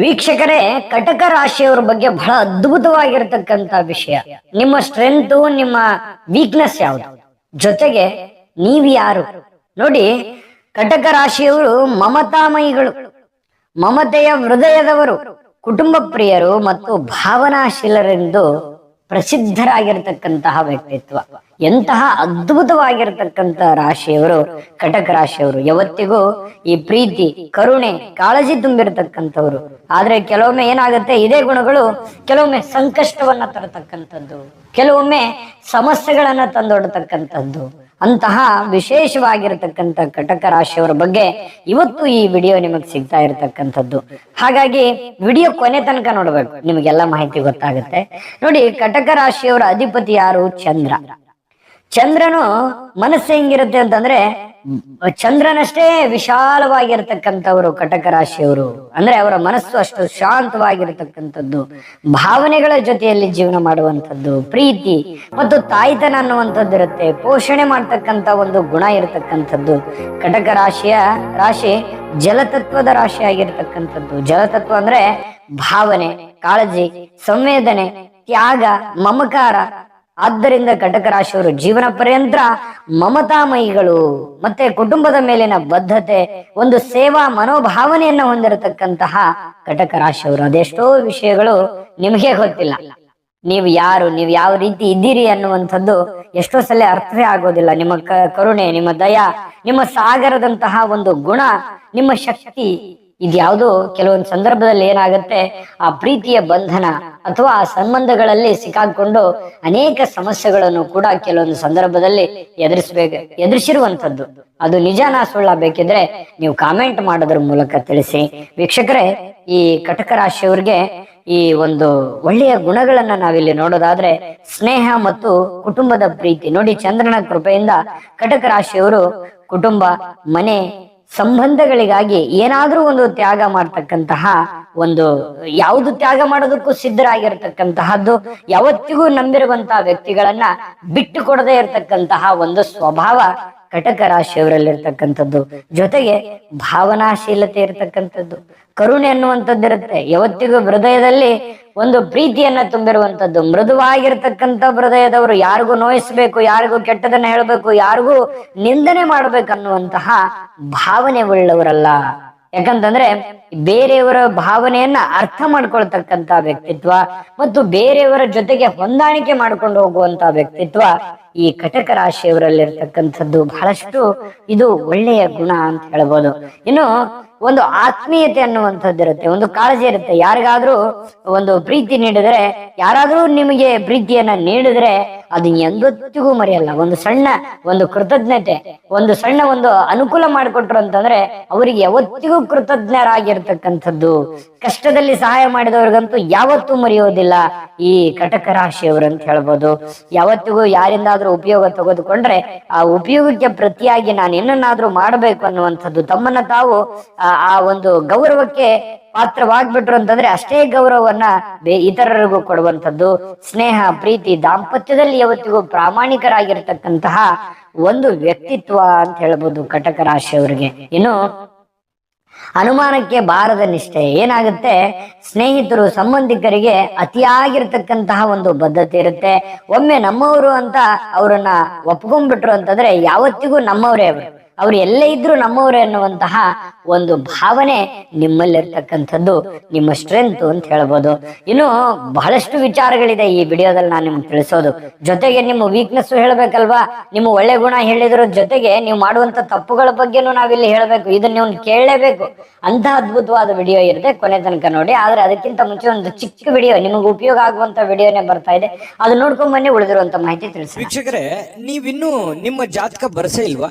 ವೀಕ್ಷಕರೇ, ಕಟಕ ರಾಶಿಯವರ ಬಗ್ಗೆ ಬಹಳ ಅದ್ಭುತವಾಗಿರ್ತಕ್ಕಂತ ವಿಷಯ. ನಿಮ್ಮ ಸ್ಟ್ರೆಂತ್ ನಿಮ್ಮ ವೀಕ್ನೆಸ್ ಯಾವುದು? ಜೊತೆಗೆ ನೀವು ಯಾರು? ನೋಡಿ, ಕಟಕ ರಾಶಿಯವರು ಮಮತಾಮಯಿಗಳು. ಮಮತೆಯ ಹೃದಯದವರು ಕುಟುಂಬ ಪ್ರಿಯರು ಮತ್ತು ಭಾವನಾಶೀಲರೆಂದು ಪ್ರಸಿದ್ಧರಾಗಿರ್ತಕ್ಕಂತಹ ವ್ಯಕ್ತಿತ್ವ. ಎಂತಹ ಅದ್ಭುತವಾಗಿರ್ತಕ್ಕಂಥ ರಾಶಿಯವರು, ಕಟಕ ರಾಶಿಯವರು. ಯಾವತ್ತಿಗೂ ಈ ಪ್ರೀತಿ, ಕರುಣೆ, ಕಾಳಜಿ ತುಂಬಿರತಕ್ಕಂಥವ್ರು. ಆದ್ರೆ ಕೆಲವೊಮ್ಮೆ ಏನಾಗುತ್ತೆ, ಇದೇ ಗುಣಗಳು ಕೆಲವೊಮ್ಮೆ ಸಂಕಷ್ಟವನ್ನ ತರತಕ್ಕಂಥದ್ದು. ಕೆಲವೊಮ್ಮೆ ಸಮಸ್ಯೆಗಳನ್ನ ತಂದೊಡ್ತಕ್ಕಂಥದ್ದು. ಅಂತಹ ವಿಶೇಷವಾಗಿರತಕ್ಕಂಥ ಕಟಕ ರಾಶಿಯವರ ಬಗ್ಗೆ ಇವತ್ತು ಈ ವಿಡಿಯೋ ನಿಮಗೆ ಸಿಗ್ತಾ ಇರತಕ್ಕಂಥದ್ದು. ಹಾಗಾಗಿ ವಿಡಿಯೋ ಕೊನೆ ತನಕ ನೋಡ್ಬೇಕು. ನಿಮಗೆಲ್ಲ ಮಾಹಿತಿ ಗೊತ್ತಾಗುತ್ತೆ. ನೋಡಿ ಕಟಕ ರಾಶಿಯವರ ಅಧಿಪತಿ ಯಾರು? ಚಂದ್ರ. ಚಂದ್ರನು ಮನಸ್ಸು ಹೆಂಗಿರುತ್ತೆ ಅಂತಂದ್ರೆ ಚಂದ್ರನಷ್ಟೇ ವಿಶಾಲವಾಗಿರ್ತಕ್ಕಂಥವ್ರು ಕಟಕ ರಾಶಿಯವರು ಅಂದ್ರೆ ಅವರ ಮನಸ್ಸು ಅಷ್ಟು ಶಾಂತವಾಗಿರತಕ್ಕಂಥದ್ದು. ಭಾವನೆಗಳ ಜೊತೆಯಲ್ಲಿ ಜೀವನ ಮಾಡುವಂಥದ್ದು, ಪ್ರೀತಿ ಮತ್ತು ತಾಯ್ತನ ಅನ್ನುವಂಥದ್ದು ಇರುತ್ತೆ. ಪೋಷಣೆ ಮಾಡ್ತಕ್ಕಂಥ ಒಂದು ಗುಣ ಇರತಕ್ಕಂಥದ್ದು. ಕಟಕ ರಾಶಿಯ ರಾಶಿ ಜಲತತ್ವದ ರಾಶಿ ಆಗಿರ್ತಕ್ಕಂಥದ್ದು ಜಲತತ್ವ ಅಂದ್ರೆ ಭಾವನೆ, ಕಾಳಜಿ, ಸಂವೇದನೆ, ತ್ಯಾಗ, ಮಮಕಾರ ಆದ್ದರಿಂದ ಕಟಕ ರಾಶಿಯವರು ಜೀವನ ಪರ್ಯಂತ ಮಮತಾಮಯಿಗಳು, ಮತ್ತೆ ಕುಟುಂಬದ ಮೇಲಿನ ಬದ್ಧತೆ, ಒಂದು ಸೇವಾ ಮನೋಭಾವನೆಯನ್ನ ಹೊಂದಿರತಕ್ಕಂತಹ ಕಟಕ ರಾಶಿಯವರು ಅದೆಷ್ಟೋ ವಿಷಯಗಳು ನಿಮಗೆ ಗೊತ್ತಿಲ್ಲ. ನೀವು ಯಾರು, ನೀವು ಯಾವ ರೀತಿ ಇದ್ದೀರಿ ಅನ್ನುವಂಥದ್ದು ಎಷ್ಟೋ ಸಲ ಅರ್ಥವೇ ಆಗೋದಿಲ್ಲ. ನಿಮ್ಮ ಕರುಣೆ, ನಿಮ್ಮ ದಯಾ, ನಿಮ್ಮ ಸಾಗರದಂತಹ ಒಂದು ಗುಣ, ನಿಮ್ಮ ಶಕ್ತಿ ಇದ್ಯಾವುದೋ ಕೆಲವೊಂದು ಸಂದರ್ಭದಲ್ಲಿ ಏನಾಗುತ್ತೆ, ಆ ಪ್ರೀತಿಯ ಬಂಧನ ಅಥವಾ ಆ ಸಂಬಂಧಗಳಲ್ಲಿ ಸಿಕ್ಕಾಕೊಂಡು ಅನೇಕ ಸಮಸ್ಯೆಗಳನ್ನು ಕೂಡ ಕೆಲವೊಂದು ಸಂದರ್ಭದಲ್ಲಿ ಎದುರಿಸಬೇಕು ಎದುರಿಸಿರುವಂತದ್ದು ಅದು ನಿಜಾನ ಸುಳ್ಳ ಬೇಕಿದ್ರೆ ನೀವು ಕಾಮೆಂಟ್ ಮಾಡೋದ್ರ ಮೂಲಕ ತಿಳಿಸಿ. ವೀಕ್ಷಕರೇ, ಈ ಕಟಕ ರಾಶಿಯವ್ರಿಗೆ ಈ ಒಂದು ಒಳ್ಳೆಯ ಗುಣಗಳನ್ನ ನಾವಿಲ್ಲಿ ನೋಡೋದಾದ್ರೆ ಸ್ನೇಹ ಮತ್ತು ಕುಟುಂಬದ ಪ್ರೀತಿ. ನೋಡಿ ಚಂದ್ರನ ಕೃಪೆಯಿಂದ ಕಟಕ ರಾಶಿಯವರು ಕುಟುಂಬ, ಮನೆ ಸಂಬಂಧಗಳಿಗಾಗಿ ಏನಾದ್ರೂ ಒಂದು ತ್ಯಾಗ ಮಾಡ್ತಕ್ಕಂತಹ ಒಂದು ಯಾವುದು ತ್ಯಾಗ ಮಾಡೋದಕ್ಕೂ ಸಿದ್ಧರಾಗಿರ್ತಕ್ಕಂತಹದ್ದು, ಯಾವತ್ತಿಗೂ ನಂಬಿರುವಂತಹ ವ್ಯಕ್ತಿಗಳನ್ನ ಬಿಟ್ಟು ಕೊಡದೇ ಇರತಕ್ಕಂತಹ ಒಂದು ಸ್ವಭಾವ ಕಟಕ ರಾಶಿಯವರಲ್ಲಿರ್ತಕ್ಕಂಥದ್ದು. ಜೊತೆಗೆ ಭಾವನಾಶೀಲತೆ ಇರತಕ್ಕಂಥದ್ದು. ಕರುಣೆ ಅನ್ನುವಂಥದ್ದು ಇರುತ್ತೆ ಯಾವತ್ತಿಗೂ ಹೃದಯದಲ್ಲಿ ಒಂದು ಪ್ರೀತಿಯನ್ನ ತುಂಬಿರುವಂತದ್ದು ಮೃದುವಾಗಿರ್ತಕ್ಕಂಥ ಹೃದಯದವರು ಯಾರಿಗೂ ನೋಯಿಸ್ಬೇಕು, ಯಾರಿಗೂ ಕೆಟ್ಟದನ್ನ ಹೇಳಬೇಕು, ಯಾರಿಗೂ ನಿಂದನೆ ಮಾಡ್ಬೇಕನ್ನುವಂತಹ ಭಾವನೆ ಉಳ್ಳವರಲ್ಲ ಯಾಕಂತಂದ್ರೆ ಬೇರೆಯವರ ಭಾವನೆಯನ್ನ ಅರ್ಥ ಮಾಡ್ಕೊಳ್ತಕ್ಕಂತ ವ್ಯಕ್ತಿತ್ವ ಮತ್ತು ಬೇರೆಯವರ ಜೊತೆಗೆ ಹೊಂದಾಣಿಕೆ ಮಾಡ್ಕೊಂಡು ಹೋಗುವಂತ ವ್ಯಕ್ತಿತ್ವ ಈ ಕಟಕ ರಾಶಿಯವರಲ್ಲಿರ್ತಕ್ಕಂಥದ್ದು. ಬಹಳಷ್ಟು ಇದು ಒಳ್ಳೆಯ ಗುಣ ಅಂತ ಹೇಳ್ಬೋದು. ಇನ್ನು ಒಂದು ಆತ್ಮೀಯತೆ ಅನ್ನುವಂಥದ್ದು ಇರುತ್ತೆ, ಒಂದು ಕಾಳಜಿ ಇರುತ್ತೆ. ಯಾರಿಗಾದ್ರೂ ಒಂದು ಪ್ರೀತಿ ನೀಡಿದ್ರೆ, ಯಾರಾದ್ರೂ ನಿಮಗೆ ಪ್ರೀತಿಯನ್ನ ನೀಡಿದ್ರೆ ಅದು ಎಂದೊತ್ತಿಗೂ ಮರೆಯಲ್ಲ. ಒಂದು ಸಣ್ಣ ಒಂದು ಕೃತಜ್ಞತೆ, ಒಂದು ಸಣ್ಣ ಒಂದು ಅನುಕೂಲ ಮಾಡಿಕೊಟ್ರು ಅಂತಂದ್ರೆ ಅವರಿಗೆ ಯಾವತ್ತಿಗೂ ಕೃತಜ್ಞರಾಗಿರ್ತಕ್ಕಂಥದ್ದು. ಕಷ್ಟದಲ್ಲಿ ಸಹಾಯ ಮಾಡಿದವ್ರಿಗಂತೂ ಯಾವತ್ತೂ ಮರೆಯೋದಿಲ್ಲ ಈ ಕಟಕ ರಾಶಿಯವರು ಅಂತ ಹೇಳ್ಬೋದು. ಯಾವತ್ತಿಗೂ ಯಾರಿಂದಾದ್ರೂ ಉಪಯೋಗ ತೆಗೆದುಕೊಂಡ್ರೆ ಆ ಉಪಯೋಗಕ್ಕೆ ಪ್ರತಿಯಾಗಿ ನಾನು ಏನನ್ನಾದ್ರೂ ಮಾಡಬೇಕು ಅನ್ನುವಂಥದ್ದು. ತಮ್ಮನ್ನ ತಾವು, ಆ ಆ ಒಂದು ಗೌರವಕ್ಕೆ ಪಾತ್ರವಾಗ್ಬಿಟ್ರು ಅಂತಂದ್ರೆ ಅಷ್ಟೇ ಗೌರವವನ್ನ ಇತರರಿಗೂ ಕೊಡುವಂಥದ್ದು. ಸ್ನೇಹ, ಪ್ರೀತಿ, ದಾಂಪತ್ಯದಲ್ಲಿ ಯಾವತ್ತಿಗೂ ಪ್ರಾಮಾಣಿಕರಾಗಿರ್ತಕ್ಕಂತಹ ಒಂದು ವ್ಯಕ್ತಿತ್ವ ಅಂತ ಹೇಳ್ಬೋದು ಕಟಕ ರಾಶಿಯವರಿಗೆ ಇನ್ನು ಅನುಮಾನಕ್ಕೆ ಬಾರದ ನಿಷ್ಠೆ. ಏನಾಗುತ್ತೆ? ಸ್ನೇಹಿತರು, ಸಂಬಂಧಿಕರಿಗೆ ಅತಿಯಾಗಿರ್ತಕ್ಕಂತಹ ಒಂದು ಬದ್ಧತೆ ಇರುತ್ತೆ. ಒಮ್ಮೆ ನಮ್ಮವರು ಅಂತ ಅವರನ್ನ ಒಪ್ಕೊಂಡ್ಬಿಟ್ರು ಅಂತಂದ್ರೆ ಯಾವತ್ತಿಗೂ ನಮ್ಮವರೇ ಅವರು. ಅವ್ರು ಎಲ್ಲೇ ಇದ್ರು ನಮ್ಮವರೇ ಅನ್ನುವಂತಹ ಒಂದು ಭಾವನೆ ನಿಮ್ಮಲ್ಲಿರ್ತಕ್ಕಂಥದ್ದು, ನಿಮ್ಮ ಸ್ಟ್ರೆಂತ್ ಅಂತ ಹೇಳ್ಬೋದು. ಇನ್ನು ಬಹಳಷ್ಟು ವಿಚಾರಗಳಿದೆ ಈ ವಿಡಿಯೋದಲ್ಲಿ ನಾನು ನಿಮ್ಗೆ ತಿಳಿಸೋದು. ಜೊತೆಗೆ ನಿಮ್ಮ ವೀಕ್ನೆಸ್ ಹೇಳ್ಬೇಕಲ್ವಾ? ನಿಮ್ಮ ಒಳ್ಳೆ ಗುಣ ಹೇಳಿದ್ರ ಜೊತೆಗೆ ನೀವು ಮಾಡುವಂತ ತಪ್ಪುಗಳ ಬಗ್ಗೆನೂ ನಾವಿಲ್ಲಿ ಹೇಳ್ಬೇಕು. ಇದನ್ನ ನೀವು ಕೇಳಲೇಬೇಕು. ಅಂತ ಅದ್ಭುತವಾದ ವಿಡಿಯೋ ಇರುತ್ತೆ ಕೊನೆ ತನಕ ನೋಡಿ. ಆದ್ರೆ ಅದಕ್ಕಿಂತ ಮುಂಚೆ ಒಂದು ಚಿಕ್ಕ ವಿಡಿಯೋ, ನಿಮಗೆ ಉಪಯೋಗ ಆಗುವಂತ ವಿಡಿಯೋನೇ ಬರ್ತಾ ಇದೆ. ಅದು ನೋಡ್ಕೊಂಡ್ ಬನ್ನಿ ಉಳಿದಿರುವಂತ ಮಾಹಿತಿ ತಿಳಿಸಿ ವೀಕ್ಷಕರೇ, ನೀವಿನ್ನೂ ನಿಮ್ಮ ಜಾತಕ ಬರ್ಸೇ ಇಲ್ವಾ?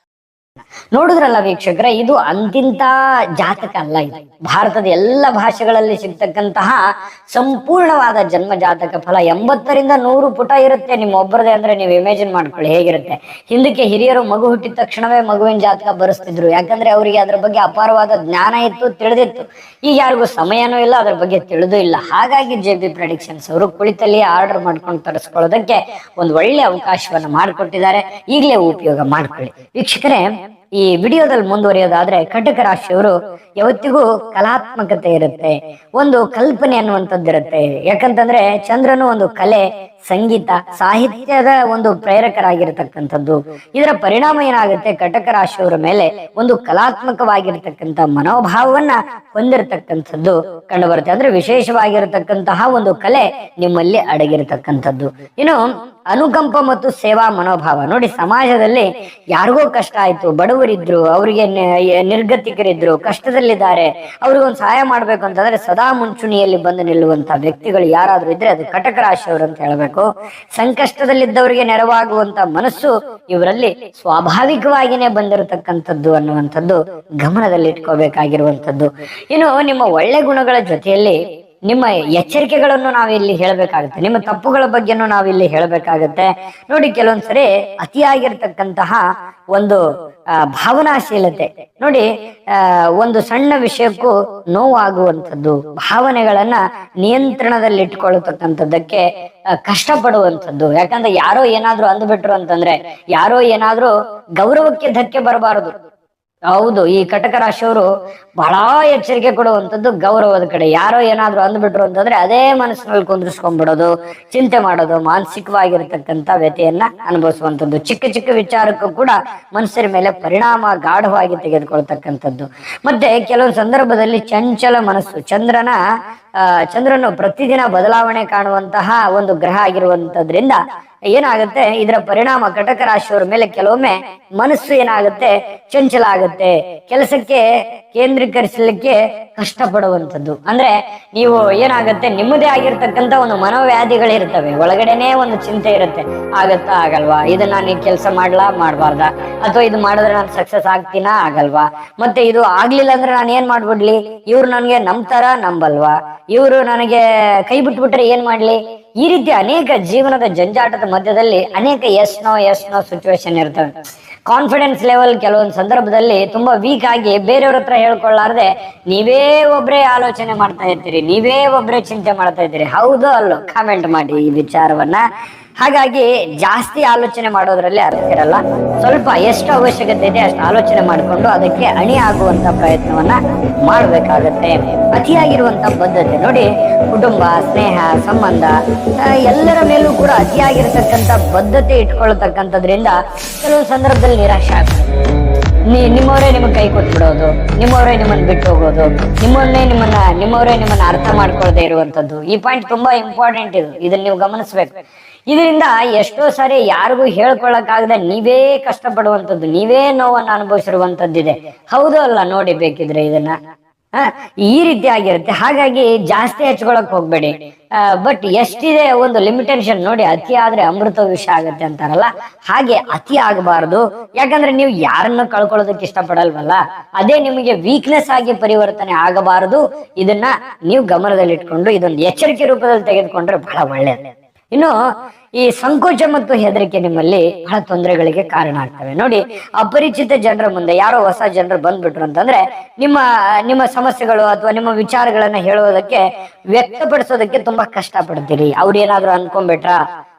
ನೋಡಿದ್ರಲ್ಲ ವೀಕ್ಷಕರ, ಇದು ಅಂತಿಂತ ಜಾತಕ ಅಲ್ಲ ಇದು. ಭಾರತದ ಎಲ್ಲ ಭಾಷೆಗಳಲ್ಲಿ ಸಿಗ್ತಕ್ಕಂತಹ ಸಂಪೂರ್ಣವಾದ ಜನ್ಮ ಜಾತಕ ಫಲ ಎಂಬತ್ತರಿಂದ ನೂರು ಪುಟ ಇರುತ್ತೆ. ನಿಮ್ಮ ಒಬ್ಬರದೇ ಅಂದ್ರೆ ನೀವು ಇಮೇಜಿನ್ ಮಾಡ್ಕೊಳ್ಳಿ ಹೇಗಿರುತ್ತೆ. ಹಿಂದಕ್ಕೆ ಹಿರಿಯರು ಮಗು ಹುಟ್ಟಿದ ತಕ್ಷಣವೇ ಮಗುವಿನ ಜಾತಕ ಬರೆಸ್ತಿದ್ರು. ಯಾಕಂದ್ರೆ ಅವರಿಗೆ ಅದ್ರ ಬಗ್ಗೆ ಅಪಾರವಾದ ಜ್ಞಾನ ಇತ್ತು, ತಿಳಿದಿತ್ತು. ಈಗ ಯಾರಿಗೂ ಸಮಯನೂ ಇಲ್ಲ, ಅದ್ರ ಬಗ್ಗೆ ತಿಳಿದು ಇಲ್ಲ. ಹಾಗಾಗಿ ಜೆ ಬಿ ಪ್ರೊಡಿಕ್ಷನ್ಸ್ ಅವರು ಕುಳಿತಲ್ಲಿ ಆರ್ಡರ್ ಮಾಡ್ಕೊಂಡು ತರಿಸ್ಕೊಳ್ಳೋದಕ್ಕೆ ಒಂದು ಒಳ್ಳೆ ಅವಕಾಶವನ್ನ ಮಾಡಿಕೊಟ್ಟಿದ್ದಾರೆ. ಈಗಲೇ ಉಪಯೋಗ ಮಾಡ್ಕೊಳ್ಳಿ. ವೀಕ್ಷಕರೇ ಈ ವಿಡಿಯೋದಲ್ಲಿ ಮುಂದುವರಿಯೋದಾದ್ರೆ ಕಟಕ ರಾಶಿಯವರು ಯಾವತ್ತಿಗೂ ಕಲಾತ್ಮಕತೆ ಇರುತ್ತೆ. ಒಂದು ಕಲ್ಪನೆ ಅನ್ನುವಂಥದ್ದು ಇರುತ್ತೆ ಯಾಕಂತಂದ್ರೆ ಚಂದ್ರನು ಒಂದು ಕಲೆ ಸಂಗೀತ, ಸಾಹಿತ್ಯದ ಒಂದು ಪ್ರೇರಕರಾಗಿರತಕ್ಕಂಥದ್ದು. ಇದರ ಪರಿಣಾಮ ಏನಾಗುತ್ತೆ? ಕಟಕ ರಾಶಿಯವರ ಮೇಲೆ ಒಂದು ಕಲಾತ್ಮಕವಾಗಿರತಕ್ಕಂತ ಮನೋಭಾವವನ್ನ ಹೊಂದಿರತಕ್ಕಂಥದ್ದು ಕಂಡು ಬರುತ್ತೆ ಅಂದ್ರೆ ವಿಶೇಷವಾಗಿರತಕ್ಕಂತಹ ಒಂದು ಕಲೆ ನಿಮ್ಮಲ್ಲಿ ಅಡಗಿರತಕ್ಕಂಥದ್ದು. ಇನ್ನು ಅನುಕಂಪ ಮತ್ತು ಸೇವಾ ಮನೋಭಾವ. ನೋಡಿ, ಸಮಾಜದಲ್ಲಿ ಯಾರಿಗೋ ಕಷ್ಟ ಆಯ್ತು, ಬಡವರಿದ್ರು, ಅವರಿಗೆ ನಿರ್ಗತಿಕರಿದ್ರು, ಕಷ್ಟದಲ್ಲಿದ್ದಾರೆ, ಅವ್ರಿಗೊಂದು ಸಹಾಯ ಮಾಡ್ಬೇಕು ಅಂತಂದ್ರೆ ಸದಾ ಮುಂಚೂಣಿಯಲ್ಲಿ ಬಂದು ನಿಲ್ಲುವಂತ ವ್ಯಕ್ತಿಗಳು ಯಾರಾದ್ರೂ ಇದ್ರೆ ಅದು ಕಟಕ ರಾಶಿಯವರು ಅಂತ ಹೇಳ್ಬೇಕು. ಸಂಕಷ್ಟದಲ್ಲಿದ್ದವರಿಗೆ ನೆರವಾಗುವಂತ ಮನಸ್ಸು ಇವರಲ್ಲಿ ಸ್ವಾಭಾವಿಕವಾಗಿನೇ ಬಂದಿರತಕ್ಕಂಥದ್ದು ಅನ್ನುವಂಥದ್ದು ಗಮನದಲ್ಲಿ ಇಟ್ಕೋಬೇಕಾಗಿರುವಂಥದ್ದು ಇನ್ನು ನಿಮ್ಮ ಒಳ್ಳೆ ಗುಣಗಳ ಜೊತೆಯಲ್ಲಿ ನಿಮ್ಮ ಎಚ್ಚರಿಕೆಗಳನ್ನು ನಾವು ಇಲ್ಲಿ ಹೇಳಬೇಕಾಗುತ್ತೆ. ನಿಮ್ಮ ತಪ್ಪುಗಳ ಬಗ್ಗೆನೂ ನಾವು ಇಲ್ಲಿ ಹೇಳಬೇಕಾಗುತ್ತೆ. ನೋಡಿ ಕೆಲವೊಂದ್ಸರಿ ಅತಿಯಾಗಿರ್ತಕ್ಕಂತಹ ಒಂದು ಭಾವನಾಶೀಲತೆ. ನೋಡಿ ಒಂದು ಸಣ್ಣ ವಿಷಯಕ್ಕೂ ನೋವಾಗುವಂಥದ್ದು ಭಾವನೆಗಳನ್ನ ನಿಯಂತ್ರಣದಲ್ಲಿ ಇಟ್ಕೊಳ್ತಕ್ಕಂಥದ್ದಕ್ಕೆ ಆ, ಕಷ್ಟಪಡುವಂಥದ್ದು. ಯಾಕಂದ್ರೆ ಯಾರೋ ಏನಾದ್ರೂ ಅಂದ್ಬಿಟ್ರು ಅಂತಂದ್ರೆ ಯಾರೋ ಏನಾದ್ರೂ ಗೌರವಕ್ಕೆ ಧಕ್ಕೆ ಬರಬಾರದು. ಹೌದು, ಈ ಕಟಕ ರಾಶಿಯವರು ಬಹಳ ಎಚ್ಚರಿಕೆ ಕೊಡುವಂಥದ್ದು ಗೌರವದ ಕಡೆ. ಯಾರೋ ಏನಾದ್ರು ಅಂದ್ಬಿಟ್ರು ಅಂತಂದ್ರೆ ಅದೇ ಮನಸ್ಸಿನಲ್ಲಿ ಕುಂದ್ರಿಸ್ಕೊಂಡ್ಬಿಡೋದು, ಚಿಂತೆ ಮಾಡೋದು, ಮಾನಸಿಕವಾಗಿರ್ತಕ್ಕಂಥ ವ್ಯತೆಯನ್ನ ಅನುಭವಿಸುವಂಥದ್ದು. ಚಿಕ್ಕ ಚಿಕ್ಕ ವಿಚಾರಕ್ಕೂ ಕೂಡ ಮನಸ್ಸಿನ ಮೇಲೆ ಪರಿಣಾಮ ಗಾಢವಾಗಿ ತೆಗೆದುಕೊಳ್ತಕ್ಕಂಥದ್ದು. ಮತ್ತೆ ಕೆಲವು ಸಂದರ್ಭದಲ್ಲಿ ಚಂಚಲ ಮನಸ್ಸು, ಚಂದ್ರನ ಚಂದ್ರನು ಪ್ರತಿದಿನ ಬದಲಾವಣೆ ಕಾಣುವಂತಹ ಒಂದು ಗ್ರಹ ಆಗಿರುವಂತದ್ರಿಂದ ಏನಾಗುತ್ತೆ? ಇದರ ಪರಿಣಾಮ ಕಟಕ ರಾಶಿಯವರ ಮೇಲೆ ಕೆಲವೊಮ್ಮೆ ಮನಸ್ಸು ಏನಾಗುತ್ತೆ? ಚಂಚಲ ಆಗುತ್ತೆ. ಕೆಲಸಕ್ಕೆ ಕೇಂದ್ರೀಕರಿಸಲಿಕ್ಕೆ ಕಷ್ಟಪಡುವಂಥದ್ದು. ಅಂದ್ರೆ ನೀವು ಏನಾಗುತ್ತೆ, ನಿಮ್ಮದೇ ಆಗಿರ್ತಕ್ಕಂಥ ಒಂದು ಮನೋವ್ಯಾಧಿಗಳಿರ್ತವೆ. ಒಳಗಡೆನೆ ಒಂದು ಚಿಂತೆ ಇರುತ್ತೆ. ಆಗತ್ತಾ ಆಗಲ್ವಾ? ಇದನ್ನ ನಾನು ಕೆಲಸ ಮಾಡ್ಲಾ? ಮಾಡಬಾರ್ದ? ಅಥವಾ ಇದು ಮಾಡಿದ್ರೆ ನಾನು ಸಕ್ಸಸ್ ಆಗ್ತೀನಾ? ಆಗಲ್ವಾ? ಮತ್ತೆ ಇದು ಆಗ್ಲಿಲ್ಲ ಅಂದ್ರೆ ನಾನು ಏನ್ ಮಾಡ್ಬಿಡ್ಲಿ? ಇವ್ರು ನನಗೆ ನಂಬ್ತಾರ ನಂಬಲ್ವಾ? ಇವರು ನನಗೆ ಕೈ ಬಿಟ್ಬಿಟ್ರೆ ಏನ್ ಮಾಡ್ಲಿ? ಈ ರೀತಿ ಅನೇಕ ಜೀವನದ ಜಂಜಾಟದ ಮಧ್ಯದಲ್ಲಿ ಅನೇಕ yes no yes no situation ಇರ್ತವೆ. ಕಾನ್ಫಿಡೆನ್ಸ್ ಲೆವೆಲ್ ಕೆಲವೊಂದು ಸಂದರ್ಭದಲ್ಲಿ ತುಂಬಾ ವೀಕ್ ಆಗಿ ಬೇರೆಯವ್ರ ಹತ್ರ ಹೇಳ್ಕೊಳ್ಳಾರ್ದೆ ನೀವೇ ಒಬ್ರೇ ಆಲೋಚನೆ ಮಾಡ್ತಾ ಇರ್ತೀರಿ ನೀವೇ ಒಬ್ರೇ ಚಿಂತೆ ಮಾಡ್ತಾ ಇದ್ದೀರಿ. ಹೌದು ಅಲ್ಲೋ ಕಾಮೆಂಟ್ ಮಾಡಿ ಈ ವಿಚಾರವನ್ನ. ಹಾಗಾಗಿ ಜಾಸ್ತಿ ಆಲೋಚನೆ ಮಾಡೋದ್ರಲ್ಲಿ ಅರ್ಥ ಇರಲ್ಲ. ಸ್ವಲ್ಪ ಎಷ್ಟು ಅವಶ್ಯಕತೆ ಇದೆ ಅಷ್ಟು ಆಲೋಚನೆ ಮಾಡಿಕೊಂಡು ಅದಕ್ಕೆ ಅಣಿ ಆಗುವಂತ ಪ್ರಯತ್ನವನ್ನ ಮಾಡಬೇಕಾಗತ್ತೆ. ಅತಿಯಾಗಿರುವಂತ ಬದ್ಧತೆ ನೋಡಿ, ಕುಟುಂಬ, ಸ್ನೇಹ, ಸಂಬಂಧ ಎಲ್ಲರ ಮೇಲೂ ಕೂಡ ಅತಿಯಾಗಿರ್ತಕ್ಕಂಥ ಬದ್ಧತೆ ಇಟ್ಕೊಳ್ತಕ್ಕಂಥದ್ರಿಂದ ಕೆಲವು ಸಂದರ್ಭದಲ್ಲಿ ನಿರಾಶೆ ಆಗ್ತದೆ. ನೀ ನಿಮ್ಮವರೇ ನಿಮಗೆ ಕೈ ಕೊಟ್ಬಿಡೋದು, ನಿಮ್ಮವರೇ ನಿಮ್ಮನ್ನ ಬಿಟ್ಟು ಹೋಗೋದು, ನಿಮ್ಮನ್ನೇ ನಿಮ್ಮನ್ನ ನಿಮ್ಮವರೇ ನಿಮ್ಮನ್ನ ಅರ್ಥ ಮಾಡ್ಕೊಳ್ಳದೆ ಇರುವಂತದ್ದು ಈ ಪಾಯಿಂಟ್ ತುಂಬಾ ಇಂಪಾರ್ಟೆಂಟ್ ಇದು. ಇದನ್ನ ನೀವು ಗಮನಿಸ್ಬೇಕು. ಇದರಿಂದ ಎಷ್ಟೋ ಸಾರಿ ಯಾರಿಗೂ ಹೇಳ್ಕೊಳಕ್ಕಾಗದೆ ನೀವೇ ಕಷ್ಟಪಡುವಂಥದ್ದು, ನೀವೇ ನೋವನ್ನು ಅನುಭವಿಸಿರುವಂತದ್ದಿದೆ ಹೌದು ಅಲ್ಲ, ನೋಡಿ ಬೇಕಿದ್ರೆ ಇದನ್ನ. ಈ ರೀತಿ ಆಗಿರುತ್ತೆ. ಹಾಗಾಗಿ ಜಾಸ್ತಿ ಹಚ್ಕೊಳಕ್ ಹೋಗ್ಬೇಡಿ. ಬಟ್ ಎಷ್ಟಿದೆ ಒಂದು ಲಿಮಿಟೇಷನ್ ನೋಡಿ ಅತಿ ಆದ್ರೆ ಅಮೃತ ವಿಷ ಆಗತ್ತೆ ಅಂತಾರಲ್ಲ, ಹಾಗೆ ಅತಿ ಆಗಬಾರದು. ಯಾಕಂದ್ರೆ ನೀವು ಯಾರನ್ನು ಕಳ್ಕೊಳ್ಳೋದಕ್ಕೆ ಇಷ್ಟಪಡಲ್ವಲ್ಲ? ಅದೇ ನಿಮಗೆ ವೀಕ್ನೆಸ್ ಆಗಿ ಪರಿವರ್ತನೆ ಆಗಬಾರದು. ಇದನ್ನ ನೀವು ಗಮನದಲ್ಲಿ ಇಟ್ಕೊಂಡು ಇದೊಂದು ಎಚ್ಚರಿಕೆ ರೂಪದಲ್ಲಿ ತೆಗೆದುಕೊಂಡ್ರೆ ಬಹಳ ಒಳ್ಳೆಯದು ಇನ್ನು ಈ ಸಂಕೋಚ ಮತ್ತು ಹೆದರಿಕೆ ನಿಮ್ಮಲ್ಲಿ ಬಹಳ ತೊಂದರೆಗಳಿಗೆ ಕಾರಣ ಆಗ್ತವೆ. ನೋಡಿ, ಅಪರಿಚಿತ ಜನರ ಮುಂದೆ ಯಾರೋ ಹೊಸ ಜನರು ಬಂದ್ಬಿಟ್ರು ಅಂತಂದ್ರೆ ನಿಮ್ಮ ನಿಮ್ಮ ಸಮಸ್ಯೆಗಳು ಅಥವಾ ನಿಮ್ಮ ವಿಚಾರಗಳನ್ನ ಹೇಳೋದಕ್ಕೆ ವ್ಯಕ್ತಪಡಿಸೋದಕ್ಕೆ ತುಂಬಾ ಕಷ್ಟ ಪಡ್ತೀರಿ ಅವ್ರೇನಾದ್ರೂ ಅನ್ಕೊಂಡ್ಬಿಟ್ರ?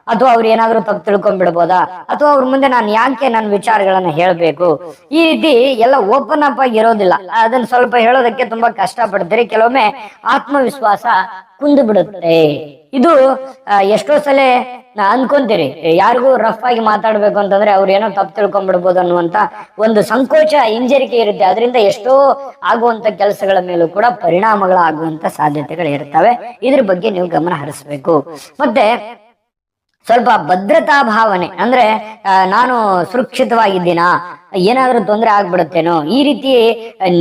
ಅಥವಾ ಅವ್ರು ಏನಾದ್ರು ತಪ್ಪು ತಿಳ್ಕೊಂಡ್ಬಿಡ್ಬೋದಾ? ಅಥವಾ ಅವ್ರ ಮುಂದೆ ನಾನು ಯಾಕೆ ನನ್ನ ವಿಚಾರಗಳನ್ನ ಹೇಳ್ಬೇಕು? ಈ ರೀತಿ ಎಲ್ಲ ಓಪನ್ ಅಪ್ ಆಗಿ ಇರೋದಿಲ್ಲ. ಅದನ್ನ ಸ್ವಲ್ಪ ಹೇಳೋದಕ್ಕೆ ತುಂಬಾ ಕಷ್ಟ ಪಡ್ತೀರಿ ಕೆಲವೊಮ್ಮೆ ಆತ್ಮವಿಶ್ವಾಸ ಕುಂದು ಬಿಡುತ್ತೆ ಇದು ಎಷ್ಟೋ ಸಲ ಅನ್ಕೊಂತೀರಿ ಯಾರಿಗೂ ರಫ್ ಆಗಿ ಮಾತಾಡ್ಬೇಕು ಅಂತಂದ್ರೆ ಅವ್ರು ಏನೋ ತಪ್ಪು ತಿಳ್ಕೊಂಡ್ಬಿಡ್ಬೋದು ಅನ್ನುವಂತ ಒಂದು ಸಂಕೋಚ, ಹಿಂಜರಿಕೆ ಇರುತ್ತೆ. ಅದರಿಂದ ಎಷ್ಟೋ ಆಗುವಂತ ಕೆಲಸಗಳ ಮೇಲೂ ಕೂಡ ಪರಿಣಾಮಗಳಾಗುವಂತ ಸಾಧ್ಯತೆಗಳು ಇರ್ತವೆ. ಇದ್ರ ಬಗ್ಗೆ ನೀವು ಗಮನ ಹರಿಸ್ಬೇಕು. ಮತ್ತೆ ಸ್ವಲ್ಪ ಭದ್ರತಾ ಭಾವನೆ. ಅಂದ್ರೆ ನಾನು ಸುರಕ್ಷಿತವಾಗಿದ್ದೀನಾ? ಏನಾದ್ರೂ ತೊಂದರೆ ಆಗ್ಬಿಡುತ್ತೇನೋ, ಈ ರೀತಿ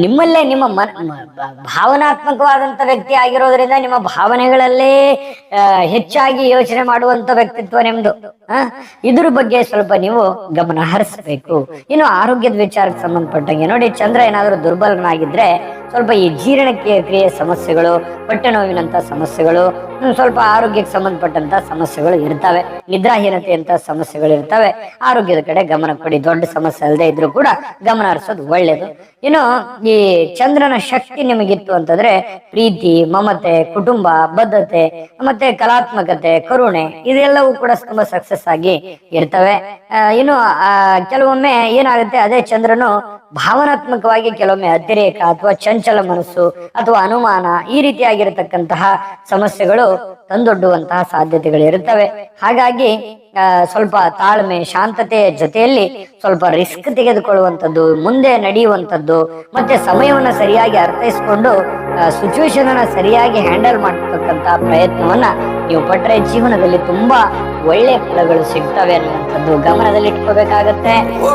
ನಿಮ್ಮಲ್ಲೇ ನಿಮ್ಮ ಮನ ಭಾವನಾತ್ಮಕವಾದಂತ ವ್ಯಕ್ತಿ ಆಗಿರೋದ್ರಿಂದ ನಿಮ್ಮ ಭಾವನೆಗಳಲ್ಲೇ ಹೆಚ್ಚಾಗಿ ಯೋಚನೆ ಮಾಡುವಂತ ವ್ಯಕ್ತಿತ್ವ ನಿಮ್ದು ಇದ್ರ ಬಗ್ಗೆ ಸ್ವಲ್ಪ ನೀವು ಗಮನ ಹರಿಸಬೇಕು. ಇನ್ನು ಆರೋಗ್ಯದ ವಿಚಾರಕ್ಕೆ ಸಂಬಂಧಪಟ್ಟಂಗೆ ನೋಡಿ, ಚಂದ್ರ ಏನಾದ್ರೂ ದುರ್ಬಲನಾಗಿದ್ರೆ ಸ್ವಲ್ಪ ಈ ಜೀರ್ಣಕ್ರಿಯೆ ಕ್ರಿಯೆ ಸಮಸ್ಯೆಗಳು ಹೊಟ್ಟೆ ನೋವಿನಂತ ಸಮಸ್ಯೆಗಳು ಸ್ವಲ್ಪ ಆರೋಗ್ಯಕ್ಕೆ ಸಂಬಂಧಪಟ್ಟಂತ ಸಮಸ್ಯೆಗಳು ಇರ್ತವೆ ನಿದ್ರಾಹೀನತೆ ಅಂತ ಸಮಸ್ಯೆಗಳು ಇರ್ತವೆ, ಆರೋಗ್ಯದ ಕಡೆ ಗಮನ ಕೊಡಿ, ದೊಡ್ಡ ಸಮಸ್ಯೆ ಅಲ್ಲದೆ ಕೂಡ ಗಮನ ಹರಿಸೋದು ಒಳ್ಳೇದು. ಇನ್ನು ಈ ಚಂದ್ರನ ಶಕ್ತಿ ನಿಮಗಿತ್ತು ಅಂತಂದ್ರೆ ಪ್ರೀತಿ, ಮಮತೆ, ಕುಟುಂಬ, ಬದ್ಧತೆ, ಮತ್ತೆ ಕಲಾತ್ಮಕತೆ, ಕರುಣೆ ಇದೆಲ್ಲವೂ ಕೂಡ ತುಂಬಾ ಸಕ್ಸಸ್ ಆಗಿ ಇರ್ತವೆ. ಇನ್ನು ಕೆಲವೊಮ್ಮೆ ಏನಾಗುತ್ತೆ, ಅದೇ ಚಂದ್ರನು ಭಾವನಾತ್ಮಕವಾಗಿ ಕೆಲವೊಮ್ಮೆ ಅತಿರೇಕ ಅಥವಾ ಚಂಚಲ ಮನಸ್ಸು ಅಥವಾ ಅನುಮಾನ ಈ ರೀತಿಯಾಗಿರತಕ್ಕಂತಹ ಸಮಸ್ಯೆಗಳು ತಂದೊಡ್ಡುವಂತಹ ಸಾಧ್ಯತೆಗಳು ಇರುತ್ತವೆ. ಹಾಗಾಗಿ ಸ್ವಲ್ಪ ತಾಳ್ಮೆ, ಶಾಂತತೆಯ ಜೊತೆಯಲ್ಲಿ ಸ್ವಲ್ಪ ರಿಸ್ಕ್ ತೆಗೆದುಕೊಳ್ಳುವಂಥದ್ದು, ಮುಂದೆ ನಡೆಯುವಂಥದ್ದು, ಮತ್ತೆ ಸಮಯವನ್ನ ಸರಿಯಾಗಿ ಅರ್ಥೈಸ್ಕೊಂಡು ಸಿಚುವೇಶನ್ ಅನ್ನ ಸರಿಯಾಗಿ ಹ್ಯಾಂಡಲ್ ಮಾಡತಕ್ಕಂತಹ ಪ್ರಯತ್ನವನ್ನ ನೀವು ಪಟ್ರೆ ಜೀವನದಲ್ಲಿ ತುಂಬಾ ಒಳ್ಳೆ ಫಲಗಳು ಸಿಗ್ತವೆ ಅನ್ನುವಂಥದ್ದು ಗಮನದಲ್ಲಿ ಇಟ್ಕೋಬೇಕಾಗತ್ತೆ.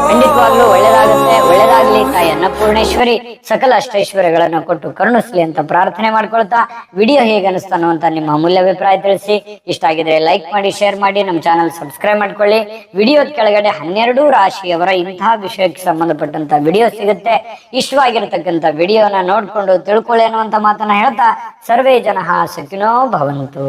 ಖಂಡಿತವಾಗ್ಲೂ ಒಳ್ಳೇದಾಗುತ್ತೆ. ಒಳ್ಳೇದಾಗ್ಲಿ ತಾಯಿ ಅನ್ನಪೂರ್ಣೇಶ್ವರಿ ಸಕಲ ಅಷ್ಟೈಶ್ವರ್ಯಗಳನ್ನ ಕೊಟ್ಟು ಕರುಣಿಸ್ಲಿ ಅಂತ ಪ್ರಾರ್ಥನೆ ಮಾಡ್ಕೊಳ್ತಾ ವಿಡಿಯೋ ಹೇಗೆ ಅನಿಸ್ತಾನೋ ಅಂತ ನಿಮ್ಮ ಅಮೂಲ್ಯ ಅಭಿಪ್ರಾಯ ತಿಳಿಸಿ. ಇಷ್ಟ ಆಗಿದ್ರೆ ಲೈಕ್ ಮಾಡಿ, ಶೇರ್ ಮಾಡಿ, ನಮ್ಮ ಚಾನಲ್ ಸಬ್ಸ್ಕ್ರೈಬ್ ಮಾಡ್ಕೊಳ್ಳಿ. ವಿಡಿಯೋದ ಕೆಳಗಡೆ ಹನ್ನೆರಡು ರಾಶಿಯವರ ಇಂತಹ ವಿಷಯಕ್ಕೆ ಸಂಬಂಧಪಟ್ಟಂತ ವಿಡಿಯೋ ಸಿಗುತ್ತೆ. ಇಷ್ಟವಾಗಿರತಕ್ಕಂತ ವಿಡಿಯೋನ ನೋಡ್ಕೊಂಡು ತಿಳ್ಕೊಳ್ಳಿ ಅನ್ನುವಂತ ಮಾತನ್ನ ಹೇಳ್ತಾ ಸರ್ವೇ ಜನ ಸುಖಿನೋ ಭವಂತು.